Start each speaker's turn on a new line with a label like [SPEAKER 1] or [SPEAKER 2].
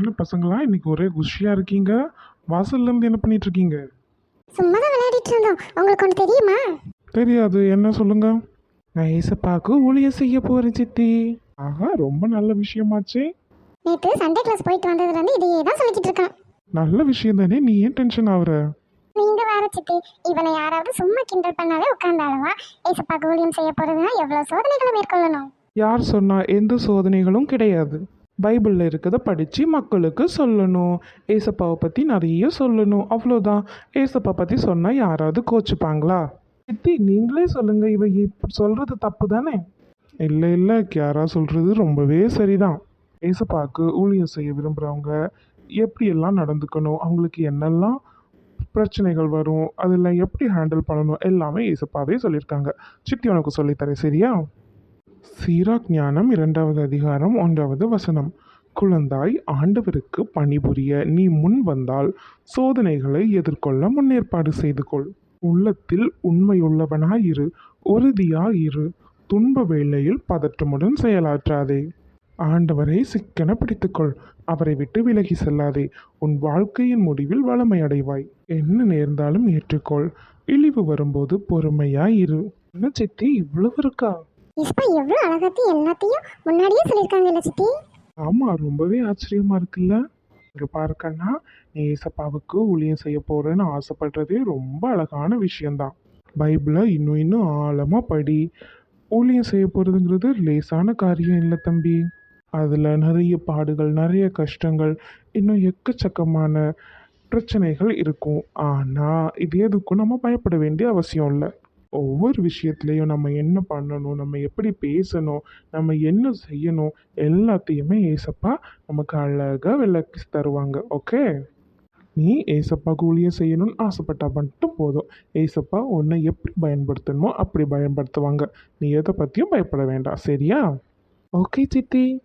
[SPEAKER 1] என்ன பசங்களா? இன்னைக்கு ஒரே குஷியா இருக்கீங்க? வாசல்ல இருந்து என்ன பண்ணிட்டு இருக்கீங்க?
[SPEAKER 2] சும்மா தான் விளையாடிட்டு இருந்தோம். உங்களுக்கு ஒன்று தெரியுமா?
[SPEAKER 1] தெரியாது. என்ன சொல்லுங்க? நான் ஏசப்பாக்கு ஊழியம் செய்ய போறேன் சித்தி. ஆஹா ரொம்ப நல்ல விஷயமாச்சே.
[SPEAKER 2] நேற்று சண்டே கிளாஸ் போயிட்டு வந்ததுலேருந்து இதையே தான் சொல்லிக்கிட்டு இருக்கான்.
[SPEAKER 1] நல்ல விஷயம் தானே? நீ ஏன் டென்ஷன் ஆகுற
[SPEAKER 2] நீங்க வேற சித்தி. இவனை யாராவது சும்மா கிண்டல் பண்ணாலே உட்கார்ந்தாலுவா? ஏசப்பா ஊழியம் செய்ய போறதுன்னா எவ்வளவு சோதனைகளை மேற்கொள்ளணும்?
[SPEAKER 1] யார் சொன்னா எந்த சோதனைகளும் கிடையாது. பைபிளில் இருக்கிறத படித்து மக்களுக்கு சொல்லணும். ஏசப்பாவை பற்றி நிறைய சொல்லணும். அவ்வளோதான். ஏசப்பா பற்றி சொன்னால் யாராவது கோச்சுப்பாங்களா? சித்தி நீங்களே சொல்லுங்கள் இவ சொல்கிறது தப்பு தானே? இல்லை இல்லை. கியாரா சொல்கிறது ரொம்பவே சரிதான். ஏசப்பாவுக்கு ஊழியம் செய்ய விரும்புகிறவங்க எப்படியெல்லாம் நடந்துக்கணும்? அவங்களுக்கு என்னெல்லாம் பிரச்சனைகள் வரும்? அதில் எப்படி ஹேண்டில் பண்ணணும்? எல்லாமே ஏசப்பாவே சொல்லியிருக்காங்க. சித்தி உனக்கு சொல்லித்தரேன். சரியா? சீராக் ஞானம் இரண்டாவது அதிகாரம் ஒன்றாவது வசனம். குழந்தாய் ஆண்டவருக்கு பணிபுரிய நீ முன் வந்தால் சோதனைகளை எதிர்கொள்ள முன்னேற்பாடு செய்து கொள் உள்ளத்தில் உண்மையுள்ளவனாயிரு உறுதியாயிரு துன்ப வேளையில் பதற்றமுடன் செயலாற்றாதே. ஆண்டவரை சிக்கன பிடித்துக்கொள் அவரை விட்டு விலகி செல்லாதே. உன் வாழ்க்கையின் முடிவில் வளமையடைவாய். என்ன நேர்ந்தாலும் ஏற்றுக்கொள் இழிவு வரும்போது பொறுமையாயிரு. என்ன சித்தி இவ்வளவு இருக்கா?
[SPEAKER 2] ஏசப்பா எவ்வளோ அழகாத்தி எல்லாத்தையும் முன்னாடியே சொல்லியிருக்காங்கல்ல சித்தி?
[SPEAKER 1] ஆமாம் ரொம்பவே ஆச்சரியமாக இருக்குல்ல? இங்கே பார்க்கன்னா நீ ஏசப்பாவுக்கு ஊழியம் செய்ய போகிறேன்னு ஆசைப்படுறதே ரொம்ப அழகான விஷயந்தான் பைபிளை இன்னும் இன்னும் ஆழமாக படி. ஊழியம் செய்ய போகிறதுங்கிறது லேசான காரியம் இல்லை தம்பி. அதில் நிறைய பாடுகள் நிறைய கஷ்டங்கள் இன்னும் எக்கச்சக்கமான பிரச்சனைகள் இருக்கும். ஆனால் இது எதுக்கும் நம்ம பயப்பட வேண்டிய அவசியம் இல்லை. ஒவ்வொரு விஷயத்துலையும் நம்ம என்ன பண்ணணும் நம்ம எப்படி பேசணும் நம்ம என்ன செய்யணும் எல்லாத்தையுமே ஏசப்பா நமக்கு அழகாக விளக்கி தருவாங்க. ஓகே நீ ஏசப்பா கூலியை செய்யணும்னு ஆசைப்பட்டா மட்டும் போதும். ஏசப்பா உன்னை எப்படி பயன்படுத்தணுமோ அப்படி பயன்படுத்துவாங்க. நீ எதை பற்றியும் பயப்பட வேண்டாம். சரியா? ஓகே சித்தி.